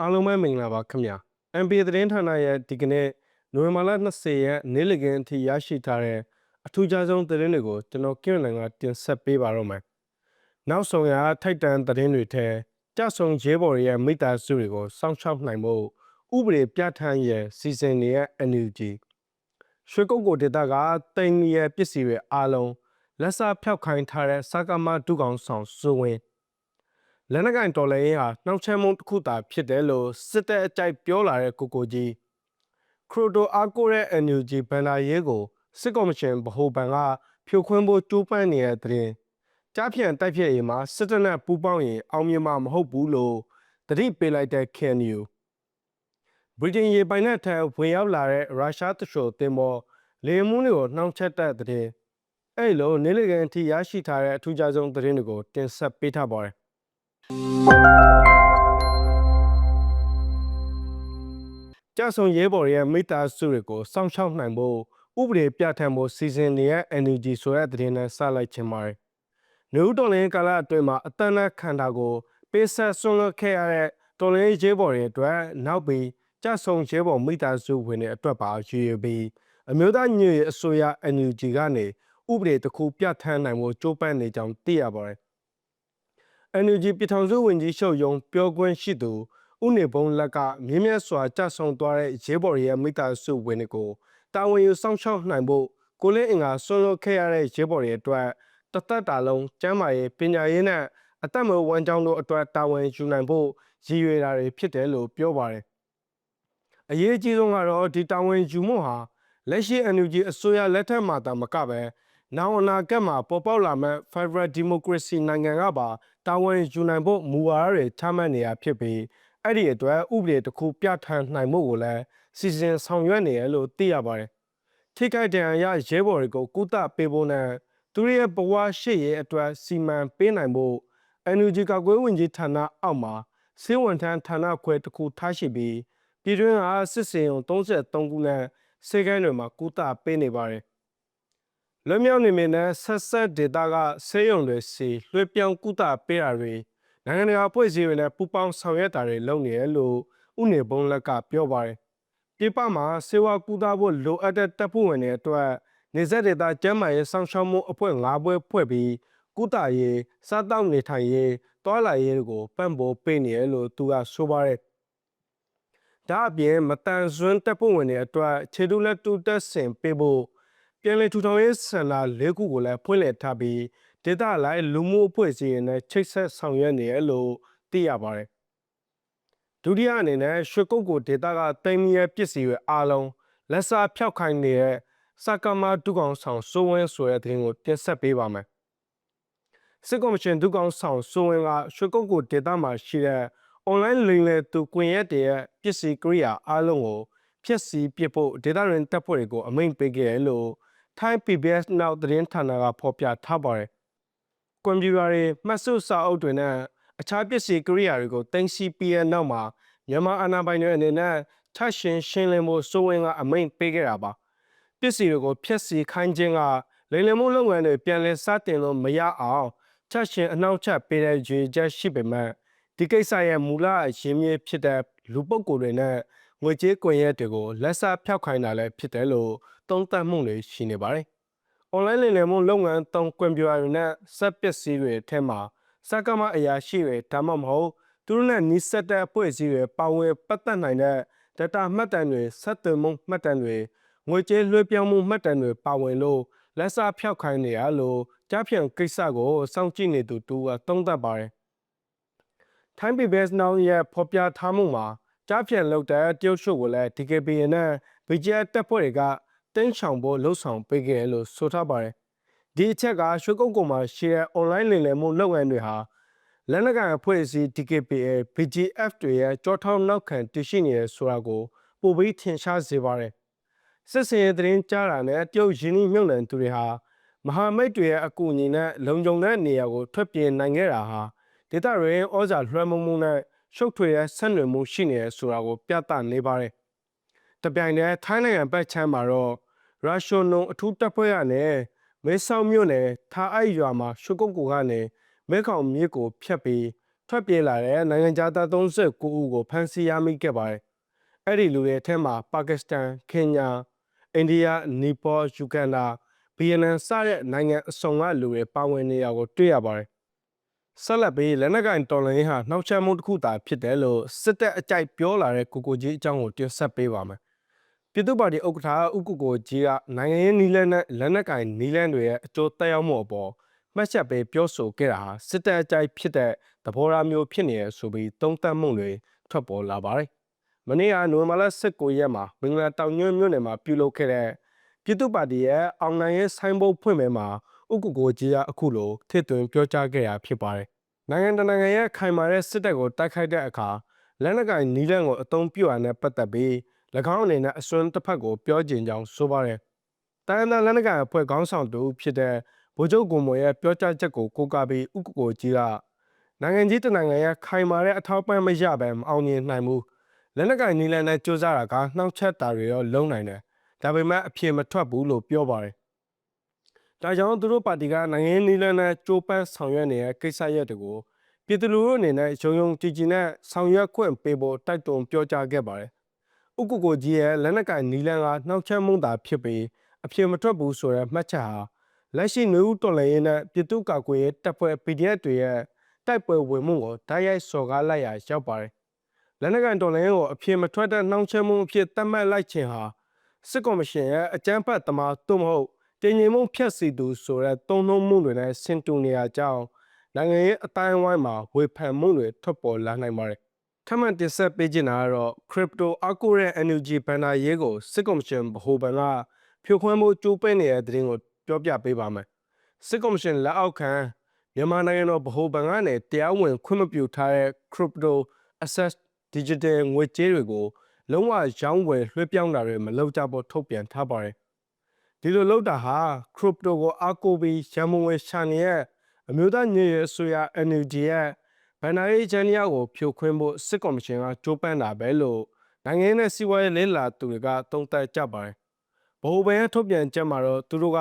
အားလုံးပဲမင်္ဂလာပါခင်ဗျာ MPA သတင်းဌာနရဲ့ဒီကနေ့နိုဝင်ဘာလ20ရက်နေ့လည်ခင်းအထိရရှိထားတဲ့အထူးခြားဆုံးသတင်းတွေကိုကျွန်တော်ကိရနိုင်ကတင်ဆက်ပေးပါတော့မယ်နောက်ဆုံးရထိုက်တန်သတင်းတွေထဲကြဆုံရဲဘော်ရဲ့မိသားစုတွေကိုစောင့်ရှောက်နိုင်ဖို့ဥပဒေပြဋ္ဌာန်းရဲ့စီစဉ်နေတဲ့ NUG ရွှေကုတ်ကိုဒေတာကတိန်ရဲ့ပစ္စည်းတွေအားလုံးလက်စားဖျောက်ခိုင်းထားတဲ့စကားမဒုကောင်ဆောင်စိုးဝင် လက်နက်ကင်တော်လည်းရင်ဟာနှောက်ချမ်းမှုတစ်ခုသာဖြစ်တယ်လို့စစ်တပ်အကြိုက်ပြောလာတဲ့ကိုကိုကြီးခရိုတိုအားကိုတဲ့ NUG ဘန်နာရေးကိုစစ်ကော်မရှင်ဗဟိုဘဏ်ကဖြိုခွင်းဖို့ကြိုးပမ်းနေတဲ့တဲ့ရင်ကြားဖြန့်တိုက်ဖြတ်ရေးမှာစစ်တပ်နဲ့ပူးပေါင်းရင်အောင်မြင်မှာမဟုတ်ဘူးလို့တတိပေးလိုက်တဲ့ KNU ဗြိတိန်ရေပိုင်နက်ထံဝင်ရောက်လာတဲ့ရုရှားတချို့တင်ပေါ်လေမှုန်းတွေကိုနှောင့်ယှက်တဲ့တဲ့ရင်အဲ့လိုနေလေကန်အထိရရှိထားတဲ့အထူးခြားဆုံးသတင်းတွေကိုတင်ဆက်ပေးထားပါတယ် ကြဆုံရဲဘော်ရဲ့မိသားစုတွေကိုစောင့်ရှောက်နိုင်ဖို့ဥပဒေပြဋ္ဌာန်းဖို့စီစဉ်နေတဲ့ NUG ဆိုတဲ့သတင်းနဲ့စလိုက်ခြင်းပါတယ်။နေဦးတော်လင်းကာလအတွင်းမှာအတန်းနဲ့ခန္ဓာကိုပေးဆက်ဆွန့်လွတ်ခဲ့ရတဲ့တော်လင်းရဲဘော်တွေအတွက်နောက်ပြီးကြဆုံရဲဘော်မိသားစုဝင်တွေအတွက်ပါရည်ရွယ်ပြီးအမျိုးသားညွေအစိုးရ NUG ကနေဥပဒေတစ်ခုပြဋ္ဌာန်းနိုင်ဖို့ကြိုးပမ်းနေကြောင်းသိရပါတယ်။ NUG ပြည်ထောင်စုဝန်ကြီးချုပ်ယုံပြောခွင့်ရှိသူဥနေဘုံလက်ကမြင်းမြတ်စွာကြဆုံသွားတဲ့ရဲဘော်ရဲ့မိသားစုဝင်တွေကိုတာဝန်ယူစောင့်ရှောက်နိုင်ဖို့ကိုလင်းအင်္ဂါဆွလွတ်ခဲ့ရတဲ့ရဲဘော်တွေအတွက်တသက်တာလုံးကျမ်းမာရေးပညာရေးနဲ့အသက်မွေးဝမ်းကြောင်းတို့အတွက်တာဝန်ယူနိုင်ဖို့ရည်ရွယ်တာတွေဖြစ်တယ်လို့ပြောပါတယ်။အရေးကြီးဆုံးကတော့ဒီတာဝန်ယူမှုဟာလက်ရှိ NUG အစိုးရလက်ထက်မှာတာမကပဲ နောင်အနာဂတ်မှာပေါ်ပေါက်လာမဲ့ Federal Democracy နိုင်ငံကပါတာဝန်ယူနိုင်ဖို့မူဝါဒတွေချမှတ်နေရဖြစ်ပြီးအဲ့ဒီအတွက်ဥပဒေတစ်ခုပြဋ္ဌာန်းနိုင်မှုကိုလည်းစီစဉ်ဆောင်ရွက်နေရလို့သိရပါတယ်။ထိခိုက်ဒဏ်ရာရရဲဘော်တွေကိုကုသပေးဖို့နဲ့သူတို့ရဲ့ဘဝရှေ့ရဲ့အတွက်စီမံပေးနိုင်ဖို့ NUG ကကွယ်ဝင်ကြီးဌာနအောက်မှာစေဝန်ထမ်းဌာနခွဲတစ်ခုထားရှိပြီးပြည်တွင်းကစစ်စင်ုံ33ခုနဲ့စေကိုင်းတွေမှာကုသပေးနေပါတယ်။ လွမြောက်နေမင်းနဲ့ဆက်ဆက်ဒေတာကဆေးရုံတွေစီလွှဲပြောင်းကုသပေးတာတွေနိုင်ငံတကာအဖွဲ့အစည်းတွေနဲ့ပူးပေါင်းဆောင်ရွက်တာတွေလုပ်နေရလို့ဥနေဘုံလက်ကပြောပါတယ်။ပြပမှာစေဝါကူတာဖို့လိုအပ်တဲ့တပ်ဖွဲ့ဝင်တွေအတွက်နေဆက်ဒေတာကျန်းမာရေးစောင့်ရှောက်မှုအဖွဲ့၅ဘွဲဖွဲ့ပြီးကုသရေးစားတောက်နေထိုင်ရေးတွာလာရေးကိုပံ့ပိုးပေးနေရလို့သူကဆိုပါတယ်။ဒါအပြင်မတန်ဆွမ်းတပ်ဖွဲ့ဝင်တွေအတွက်ခြေတုလက်တူတက်ဆင်ပေးဖို့ ပြည်လည်ထူထောင်ရေးစင်တာ၄ခုကိုလည်းဖွင့်လှစ်ထားပြီးဒေသလိုက်လူမှုအဖွဲ့အစည်းတွေနဲ့ချိတ်ဆက်ဆောင်ရွက်နေရလို့သိရပါတယ်။ဒုတိယအနေနဲ့ရွှေကုတ်ကိုဒေသကတိမ်မီရဲ့ပစ္စည်းတွေအားလုံးလက်စားဖျောက်ခိုင်းနေတဲ့စကမဒုကောင်ဆောင်စိုးဝင်းဆိုတဲ့သတင်းကိုတင်ဆက်ပေးပါမယ်။စစ်ကော်မရှင်ဒုကောင်ဆောင်စိုးဝင်းကရွှေကုတ်ကိုဒေသမှာရှိတဲ့ online လိမ်လည်သူကွန်ရက်တွေရဲ့ပစ္စည်းကိရိယာအားလုံးကိုဖျက်ဆီးပစ်ဖို့ဒေတာရင်တပ်ဖွဲ့တွေကိုအမိန့်ပေးခဲ့တယ်လို့ Thai PBS Now သတင်းဌာနကဖော်ပြထားပါတယ်။ကွန်ပျူတာတွေမှတ်စုစာအုပ်တွေနဲ့အခြားပစ္စည်းကိရိယာတွေကိုတင်စီပြီးတဲ့နောက်မှာမြန်မာအာဏာပိုင်တွေအနေနဲ့ထပ်ရှင်ရှင်းလင်းဖို့စိုးဝင်ကအမိန့်ပေးခဲ့တာပါ။ပစ္စည်းတွေကိုဖျက်ဆီးခိုင်းခြင်းကလိမ်လည်မှုလုပ်ငန်းတွေပြန်လည်စတင်လို့မရအောင်ထပ်ရှင်အနောက်ချက်ပေးတဲ့ရွေချက်ရှိပေမဲ့ဒီကိစ္စရဲ့မူလအရင်းမြစ်ဖြစ်တဲ့လူပုဂ္ဂိုလ်တွေနဲ့ ငွေကြေးကွန်ရက်တွေကိုလက်စားဖျောက်ခိုင်းတာလည်းဖြစ်တယ်လို့သုံးသပ်မှုတွေရှိနေပါတယ်။ online လိမ်လည်မှုလုပ်ငန်းသုံးကွန်ပျူတာတွေနဲ့စက်ပစ္စည်းတွေထဲမှာစက်ကမအရာရှိတွေဒါမှမဟုတ်သူတို့နဲ့နှိစက်တဲ့အဖွဲ့အစည်းတွေပါဝင်ပတ်သက်နိုင်တဲ့ data မှတ်တမ်းတွေဆက်သွယ်မှုမှတ်တမ်းတွေငွေကြေးလွှဲပြောင်းမှုမှတ်တမ်းတွေပါဝင်လို့လက်စားဖျောက်ခိုင်းနေရလို့ကြားဖြန့်ကိစ္စကိုစောင့်ကြည့်နေသူတူကသုံးသပ်ပါတယ်။ Time PBS Now ရဲ့ဖော်ပြထားမှုမှာ ကြားဖြန့်လောက်တဲ့တရုတ်ရှုပ်ကိုလည်း DKBA နဲ့ BGF တပ်ဖွဲ့တွေကတင်းချောင်ဖို့လှုံ့ဆော်ပေးခဲ့တယ်လို့ဆိုထားပါတယ်။ဒီအချက်ကရွှေကုတ်ကုံမှာရှယ် online လိမ်လည်မှုလုပ်ငန်းတွေဟာလက်နက်ကိုင်အဖွဲ့အစည်း DKBA BGF တွေရဲ့ကြောထောက်နောက်ခံတရှိနေရဆိုတာကိုပိုပြီးထင်ရှားစေပါတယ်။စစ်စင်ရေးသတင်းကြားတာနဲ့တရုတ်ရင်းနှီးမြှုပ်နှံသူတွေဟာမဟာမိတ်တွေရဲ့အကူအညီနဲ့လုံခြုံတဲ့နေရာကိုထွက်ပြေးနိုင်ခဲ့တာဟာဒေသရင်းဩဇာလွှမ်းမိုးမှုနဲ့ ရှုပ်ထွေးတဲ့ဆက်နွယ်မှုရှိနေရဆိုတာကို ပြသနေပါတယ်။တပြိုင်တည်းထိုင်းနိုင်ငံဘက်ချမ်းမှာတော့ရုရှားနုံအထူးတပ်ဖွဲ့ရနဲ့မဲဆောက်မြို့နယ်ထားအိုက်ရွာမှာရှုကုတ်ကူကနေမဲခေါင်မြစ်ကိုဖြတ်ပြီးထွက်ပြေးလာတဲ့နိုင်ငံသားသား39ဦးကိုဖမ်းဆီးရမိခဲ့ပါတယ်။အဲ့ဒီလူတွေအထက်မှာပါကစ္စတန်၊ခင်ညာ၊အိန္ဒိယ၊နီပေါ၊ယူဂန်ဒါ၊ဗီယက်နမ်စတဲ့နိုင်ငံအစုံကလူတွေပါဝင်နေတာကိုတွေ့ရပါတယ်။ ဆက်လက်ပြီးလက်နက်ကင်တော်လှန်ရေးဟာနှောက်ယှက်မှုတစ်ခုသာဖြစ်တယ်လို့စစ်တပ်အကြိုက်ပြောလာတဲ့ကိုကိုကြီးအကြောင်းကိုတင်ဆက်ပေးပါမယ်။ပြည်သူ့ပါတီဥက္ကဋ္ဌဥက္ကုကိုကြီးကနိုင်ငံရေးနီးလန်းနဲ့လက်နက်ကင်နီးလန်းတွေရဲ့အကျိုးသက်ရောက်မှုအပေါ်မှတ်ချက်ပေးပြောဆိုခဲ့တာဟာစစ်တပ်အကြိုက်ဖြစ်တဲ့သဘောထားမျိုးဖြစ်နေရဆိုပြီးသုံးသပ်မှုတွေထွက်ပေါ်လာပါတယ်။မနေ့ကနိုဝင်ဘာလ19ရက်မှာမင်္ဂလာတောင်ညွန့်မြို့နယ်မှာပြုလုပ်ခဲ့တဲ့ပြည်သူ့ပါတီရဲ့အောင်နိုင်ရေးဆိုင်းဘုတ်ဖွင့်ပွဲမှာ ဥက္ကုကိုကြီးကအခုလိုထည့်သွင်းပြောကြားခဲ့တာဖြစ်ပါတယ်။နိုင်ငံတကာနိုင်ငံရဲ့ခိုင်မာတဲ့စစ်တပ်ကိုတိုက်ခိုက်တဲ့အခါလက်နက်ကင်နီးလန်းကိုအသုံးပြုရတဲ့ပတ်သက်ပြီး၎င်းအနေနဲ့အစွန်းတစ်ဖက်ကိုပြောကျင်ကြောင်းဆိုပါတယ်။တိုင်းဒေသလက်နက်ကင်အဖွဲ့ခေါင်းဆောင်တူဖြစ်တဲ့ဗိုလ်ချုပ်ကိုမော်ရဲ့ပြောကြားချက်ကိုကိုးကားပြီးဥက္ကိုကြီးကနိုင်ငံကြီးတနိုင်ငံရဲ့ခိုင်မာတဲ့အထောက်ပံ့မရဘဲမအောင်မြင်နိုင်ဘူးလက်နက်ကင်နီလန်နဲ့စ조사တာကနှောက်ချက်တာတွေရောလုံနိုင်တယ်ဒါပေမဲ့အပြေမထွက်ဘူးလို့ပြောပါတယ် ဒါကြောင့်သူတို့ပါတီကနိုင်ငံနီလန်နဲ့ကြိုးပမ်းဆောင်ရွက်နေတဲ့ကိစ္စရပ်တွေကိုပြည်သူလူထုအနေနဲ့ရုံရုံကြည်ကြည်နဲ့ဆောင်ရွက်ခွင့်ပေးဖို့တိုက်တွန်းပြောကြားခဲ့ပါတယ်ဥက္ကုကိုကြီးရဲ့လက်နက်ကင်နီလန်ကနှောက်ချက်မှုတာဖြစ်ပြီးအပြေမထွက်ဘူးဆိုတဲ့မှတ်ချက်ဟာလက်ရှိနွေဦးတော်လှန်ရေးနဲ့ပြည်သူ့ကာကွယ်ရေးတပ်ဖွဲ့ PDF တွေရဲ့တိုက်ပွဲဝင်မှုကိုတိုက်ရိုက်စော်ကားလိုက်ရာရောက်ပါတယ်။လက်နက်ကန်တော်လှန်ရေးကိုအပြေမထွက်တဲ့နှောင့်ယှက်မှုအဖြစ်သတ်မှတ်လိုက်ခြင်းဟာစစ်ကော်မရှင်ရဲ့အကြမ်းဖက်သမားသို့မဟုတ် တင်ញင်မှုဖျက်ဆီးသူဆိုတဲ့သုံးနှုန်းမှုတွေနဲ့ဆင်တူနေရကြောင်းနိုင်ငံရေးအတိုင်းအဝိုင်းမှာဝေဖန်မှုတွေထွက်ပေါ်လာနိုင်ပါတယ်။ထပ်မံတင်ဆက်ပေးချင်တာကတော့ crypto အကူရဲ့ NUG ဘဏ္ဍာရေးကိုစစ်ကော်မရှင်ဗဟိုဘဏ်ကဖြိုခွင်းမှုကြိုးပမ်းနေတဲ့တဲ့တင်ကိုပြောပြပေးပါမယ်။စစ်ကော်မရှင်လက်အောက်ခံမြန်မာနိုင်ငံတော်ဗဟိုဘဏ်ကနေတရားဝင်ခွင့်မပြုထားတဲ့ crypto asset digital ငွေကြေးတွေကိုလုံးဝရောင်းဝယ်လွှဲပြောင်းတာတွေမလုပ်ကြဖို့ထုတ်ပြန်ထားပါတယ်။ ဒီလိုလုပ်တာဟာ crypto ကိုအားကိုးပြီးရန်မုံဝယ်ရှာနေတဲ့အမျိုးသားညီရဲ့အစိုးရ NUG ရဲ့ဗန်နာရေးချန်နီယာကိုဖြိုခွင်းဖို့စစ်ကော်မရှင်ကကြိုးပမ်းတာပဲလို့နိုင်ငံရေးနဲ့စီးပွားရေးလဲလာသူတွေကသုံးသပ်ကြပါတယ်။ဗဟိုဘဏ်ရဲ့ထုတ်ပြန်ချက်မှာတော့သူတို့က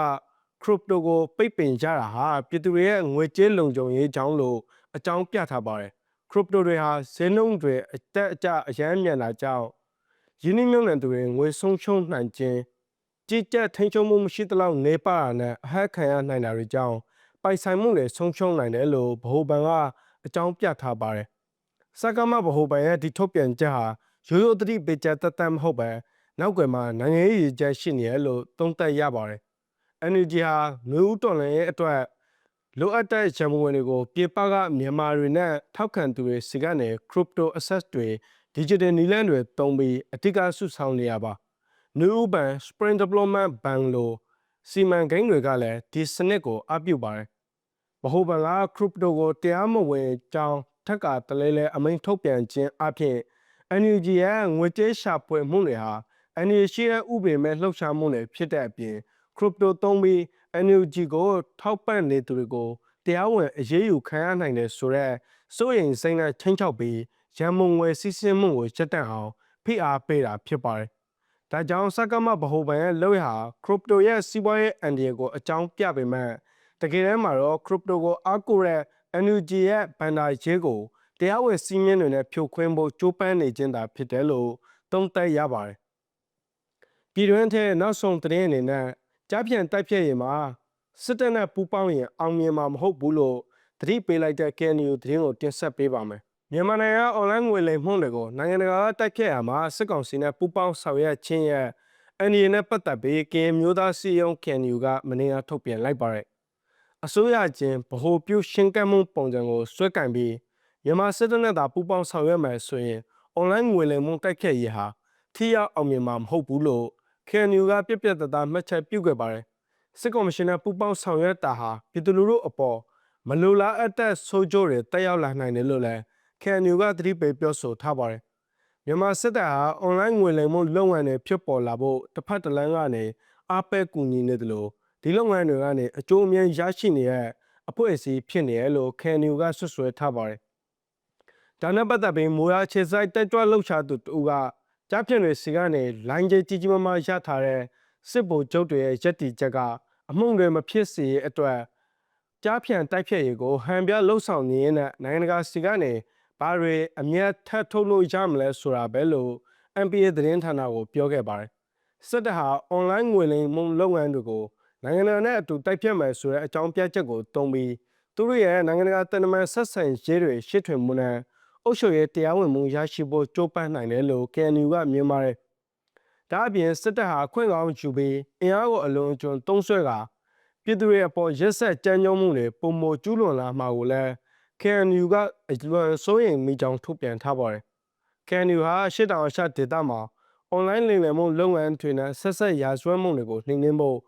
crypto ကိုပိတ်ပင်ကြတာဟာပြည်သူတွေရဲ့ငွေကြေးလုံခြုံရေးကြောင်းလို့အကြောင်းပြထားပါတယ်။ crypto တွေဟာဈေးနှုန်းတွေအတက်အကျအရမ်းမြန်တာကြောင့်ယင်းနှိမ့်မြုံနယ်သူတွေငွေဆုံးရှုံးနိုင်ခြင်း ကြီးကြပ်ထိန်းချုပ်မှုမရှိသလောက်နေပါနဲ့အဟက်ခံရနိုင်တာတွေကြောင့်ပိုင်ဆိုင်မှုတွေဆုံးရှုံးနိုင်တယ်လို့ဗဟိုဘဏ်ကအကြောင်းပြထားပါတယ်။စက္ကမဗဟိုဘဏ်ရဲ့ဒီထုတ်ပြန်ချက်ဟာရိုးရိုးသတိပေးချက်တသက်မဟုတ်ပဲနောက်ွယ်မှာနိုင်ငံရေးရည်ချက်ရှိနေရလို့သုံးသပ်ရပါတယ်။ NUG ဟာမျိုးဦးတော်လှန်ရေးအတွက်လိုအပ်တဲ့ရန်ပုံငွေတွေကိုပြည်ပကမြန်မာတွေနဲ့ထောက်ခံသူတွေစီကနေ crypto asset တွေ digital နီလန်းတွေသုံးပြီးအဓိကဆုဆောင်နေရပါ။ New Urban Spring Development Bank လို့စီမံကိန်းတွေကလည်းဒီစနစ်ကိုအပြုပါတယ်။ဗဟိုဘဏ်က crypto ကိုတရားမဝင်ကြောင်းထက်ကတလဲလဲအမိန့်ထုတ်ပြန်ခြင်းအပြင် NUG ရဲ့ငွေကြေးရှာဖွေမှုတွေဟာ NUG ရှိတဲ့ဥပဒေမဲ့လှုပ်ရှားမှုတွေဖြစ်တဲ့အပြင် crypto သုံးပြီး NUG ကိုထောက်ပံ့နေသူတွေကိုတရားဝင်အရေးယူခံရနိုင်တယ်ဆိုတော့စိုးရိမ်စိတ်နဲ့ချင်းချောက်ပြီးရန်မုံဝယ်စီးဆင်းမှုကိုချက်တက်အောင်ဖိအားပေးတာဖြစ်ပါတယ်။ ဒါကြောင့်စက္ကမဗဟိုဘဏ်ရဲ့လုပ်ရဟာ crypto ရဲ့စီးပွားရေးအန်ဒီကိုအကြောင်းပြပေမဲ့တကယ်တမ်းမှာတော့ crypto ကိုအားကိုးတဲ့ NUG ရဲ့ဘန်ဒါရေးကိုတရားဝင်စီးမြင်တွေနဲ့ဖြိုခွင်းဖို့ကြိုးပမ်းနေခြင်းသာဖြစ်တယ်လို့သုံးသပ်ရပါတယ်။ပြည်တွင်းထဲနောက်ဆုံးသတင်းအနေနဲ့ကြားပြန်တိုက်ဖြတ်ရင်မှာစစ်တပ်နဲ့ပူးပေါင်းရင်အောင်မြင်မှာမဟုတ်ဘူးလို့သတိပေးလိုက်တဲ့ KNU သတင်းကိုတင်ဆက်ပေးပါမယ်။ မြန်မာနိုင်ငံအွန်လိုင်းငွေလိမ်မှုတွေကိုနိုင်ငံတကာကတိုက်ဖြတ်ရမှာစစ်ကောင်စီနဲ့ပူးပေါင်းဆောင်ရွက်ခြင်းရဲ့အန်ဒီနဲ့ပတ်သက်ပြီး KN မျိုးသားစီယုံ KNU ကမနေ့ကထုတ်ပြန်လိုက်ပါတယ်။အစိုးရချင်းဗဟိုပြုရှင်းကပ်မှုပုံစံကိုစွဲကင်ပြီးမြန်မာစစ်တပ်နဲ့သာပူးပေါင်းဆောင်ရွက်မယ်ဆိုရင်အွန်လိုင်းငွေလိမ်မှုတိုက်ဖြတ်ရေးဟာထိရောက်အောင်မြင်မှာမဟုတ်ဘူးလို့ KNU ကပြက်ပြက်တသားမှတ်ချက်ပြုခဲ့ပါတယ်စစ်ကော်မရှင်နဲ့ပူးပေါင်းဆောင်ရွက်တာဟာပြည်သူလူထုအပေါ်မလိုလားအပ်တဲ့ဆိုးကျိုးတွေတက်ရောက်လာနိုင်တယ်လို့လည်း KNU ကသတိပေးပြောဆိုထားပါတယ်မြန်မာစစ်တပ်ဟာအွန်လိုင်းငွေလိမ်မှုလုပ်ငန်းတွေဖြစ်ပေါ်လာဖို့တစ်ဖက်တစ်လမ်းကနေအားပေးကူညီနေတယ်လို့ဒီလုပ်ငန်းတွေကနေအကျိုးအမြတ်ရရှိနေတဲ့အဖွဲ့အစည်းဖြစ်နေရလို့ KNU ကဆွဆွဲထားပါတယ်ဒါနဲ့ပတ်သက်ပြီးမိုးရခြေစိုက်တက်ကြွလှုပ်ရှားသူတူကကြားဖြန့်တွေစီကနေလိုင်းကြီးကြီးကြီးမားမားရထားတဲ့စစ်ဗိုလ်ချုပ်တွေရဲ့ရက်တီချက်ကအမှုတွေမဖြစ်စေအတွက်ကြားဖြန့်တိုက်ဖြတ်ရေးကိုဟန်ပြလှုပ်ဆောင်နေရင်နဲ့နိုင်ငံတကာစီကနေ ဘာတွေအမျက်ထပ်ထုတ်လို့ရမလဲဆိုတာပဲလို့ MPA သတင်းဌာနကိုပြောခဲ့ပါတယ်စစ်တပ်ဟာ online ငွေလိမ်မှုလုပ်ငန်းတွေကိုနိုင်ငံတော်နဲ့အတူတိုက်ဖြတ်မယ်ဆိုတဲ့အကြောင်းပြချက်ကိုတုံးပြီးသူတို့ရဲ့နိုင်ငံတကာတန်တမန်ဆက်ဆံရေးတွေရှစ်ထွင်မှုနဲ့အုပ်ချုပ်ရေးတရားဝင်မှုရရှိဖို့ကြိုးပမ်းနိုင်တယ်လို့ KNU ကမြင်ပါတယ်။ဒါအပြင်စစ်တပ်ဟာအခွင့်ကောင်းယူပြီးအင်အားကိုအလွန်အကျွံသုံးဆွဲကာပြည်သူတွေအပေါ်ရက်ဆက်ကြမ်းကြုတ်မှုတွေပုံမကျူးလွန်လာမှာကိုလည်း KNU ကအလွန်စိုးရိမ်မိကြောင်းထုတ်ပြန်ထားပါတယ်။ KNU ဟာရှစ်တောင်အရှဒေသမှာ online လိမ်လည်မှုလုပ်ငန်းတွေနဲ့ဆက်ဆက်ရာဇဝတ်မှုတွေကိုနှိမ်နင်းဖို့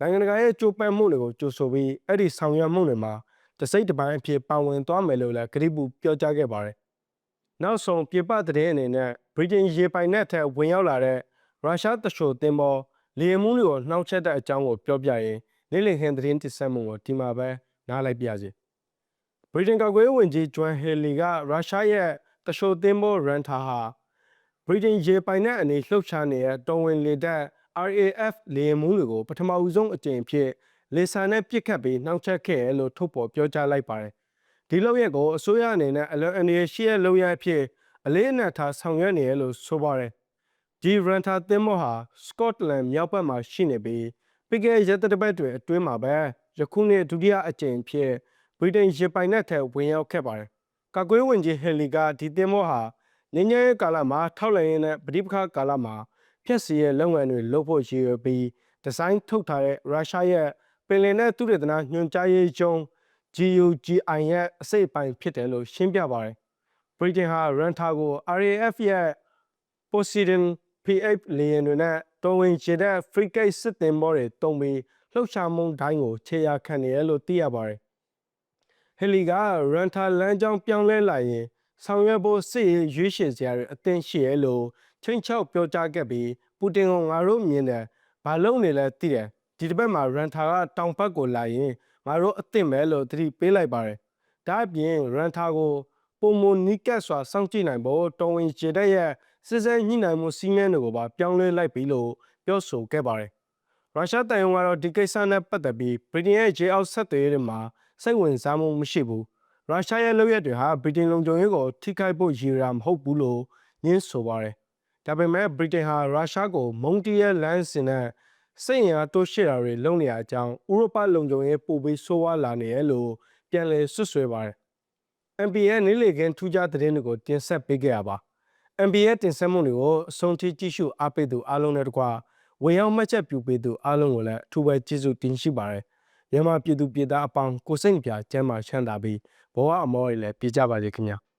နိုင်ငံတကာရဲ့ကြိုးပမ်းမှုတွေကိုကြိုဆိုပြီးအဲ့ဒီဆောင်ရွက်မှုတွေမှာတစိမ့်တစ်ပိုင်းအဖြစ်ပါဝင်သွားမယ်လို့လည်းကတိပြုပြောကြားခဲ့ပါတယ်။နောက်ဆုံးပြပတဲ့အနေနဲ့ဗြိတိန်ရေပိုင်နက်ထက်ဝင်ရောက်လာတဲ့ရုရှားတချို့သင်္ဘောလေယာဉ်မှုတွေကိုနှောက်ချက်တဲ့အကြောင်းကိုပြောပြရင်နေ့လည်ခင်းသတင်းတင်ဆက်မှုကိုဒီမှာပဲနားလိုက်ပြစီ။ ဗြိတိန်ကာကွယ်ရေးဝန်ကြီးဂျွမ်ဟေလီကရုရှားရဲ့တချို့သင်္ဘောရန်တာဟာဗြိတိန်ရေပိုင်နက်အနေလှုပ်ရှားနေတဲ့တော်ဝင်လေတပ် RAF လေယာဉ်မှုတွေကိုပထမဦးဆုံးအကြိမ်ဖြစ်လေဆာနဲ့ပြစ်ခတ်ပြီးနှောက်ချက်ခဲ့ရလို့ထုတ်ပေါ်ပြောကြားလိုက်ပါတယ်။ဒီလောက်ရက်ကိုအစိုးရအနေနဲ့အလွန်အနေရှိရဲ့လောက်ရအဖြစ်အလေးအနက်ထားဆောင်ရွက်နေရလို့ဆိုပါတယ်။ဒီရန်တာသင်းမောဟာစကော့တလန်မြောက်ဘက်မှာရှိနေပြီးပြီးခဲ့ရက်တပတ်တွေအတွင်းမှာပဲယခုနှစ်ဒုတိယအကြိမ်ဖြစ် ဗြိတိန်ရေပိုင်နက်ထဲဝင်ရောက်ခဲ့ပါတယ်။ကာကွယ်ဝင်ကြီးဟယ်လီကဒီသင်းမောဟာငင်းငယ်ကာလမှာထောက်လှမ်းရေးနဲ့ပဋိပက္ခကာလမှာဖျက်ဆီးရဲ့လုပ်ငန်းတွေလုပ်ဖို့ရည်ရွယ်ပြီးဒီဇိုင်းထုတ်ထားတဲ့ရုရှားရဲ့ပင်လယ်နဲ့သုတေသနညွှန်ကြားရေးကျုံး GUGI ရဲ့အစိတ်အပိုင်းဖြစ်တယ်လို့ရှင်းပြပါတယ်။ဗြိတိန်ဟာရန်တာကို RAF ရဲ့ Poseidon P8 လေယာဉ်တွေနဲ့တော်ဝင်ခြေတဲ့ frigate စစ်သင်္ဘောတွေတုံးပြီးလှုပ်ရှားမှုတိုင်းကိုခြေရာခံနေရလို့သိရပါတယ်။ ဟယ်လီကရန်တာလမ်းကြောင်းပြောင်းလဲလာရင်ဆောင်ရွက်ဖို့စစ်ရေးရွေးချယ်စရာတွေအသင့်ရှိရလို့ချင်းချောက်ပြောကြားခဲ့ပြီးပူတင်ကငါတို့မြင်တယ်ဘာလုပ်နေလဲသိတယ်ဒီတစ်ပတ်မှာရန်တာကတောင်ဘက်ကိုလာရင်ငါတို့အသင့်ပဲလို့သတိပေးလိုက်ပါတယ်ဒါအပြင်ရန်တာကိုပုံမနီကတ်စွာစောင့်ကြည့်နိုင်ဖို့တော်ဝင်ခြေတဲ့ရဲ့စစ်စဲညှိနှိုင်းမှုစီးမြန်းတွေကိုပါပြောင်းလဲလိုက်ပြီလို့ပြောဆိုခဲ့ပါတယ်ရုရှားတိုင်ဝမ်ကတော့ဒီကိစ္စနဲ့ပတ်သက်ပြီးဗြိတိန်ရဲ့ဂျေအောက်ဆက်သွယ်ရေးတွေမှာ စိတ်ဝင်စားမှုမရှိဘူးရုရှားရဲ့လုပ်ရက်တွေဟာဗြိတိန်လုံခြုံရေးကိုထိခိုက်ဖို့ရည်ရွယ်တာမဟုတ်ဘူးလို့ညင်းဆိုပါတယ်ဒါပေမဲ့ဗြိတိန်ဟာရုရှားကိုမုန်တီးရဲ့လမ်းစဉ်နဲ့စိတ်ရအားတိုးရှစ်တာတွေလုပ်နေတဲ့အကြောင်းဥရောပလုံခြုံရေးပိုပြီးဆိုးဝါးလာနေရလို့ပြန်လည်ဆွဆွဲပါတယ်။ MPN နေ့လေခင်းထူးခြားသတင်းတွေကိုတင်ဆက်ပေးခဲ့ရပါ။ MPN တင်ဆက်မှုတွေကိုအဆုံးထိကြည့်ရှုအားပေးသူအားလုံးနဲ့တကွာဝင်ရောက်မှတ်ချက်ပြုပေးသူအားလုံးကိုလည်းအထူးပဲကျေးဇူးတင်ရှိပါတယ်။ မြန်မာပြည်သူပြည်သားအပေါင်းကိုစိတ်နှပြကျမ်းမာချမ်းသာပြီးဘဝအမောတွေလည်းပြည့်ကြပါစေခင်ဗျာ။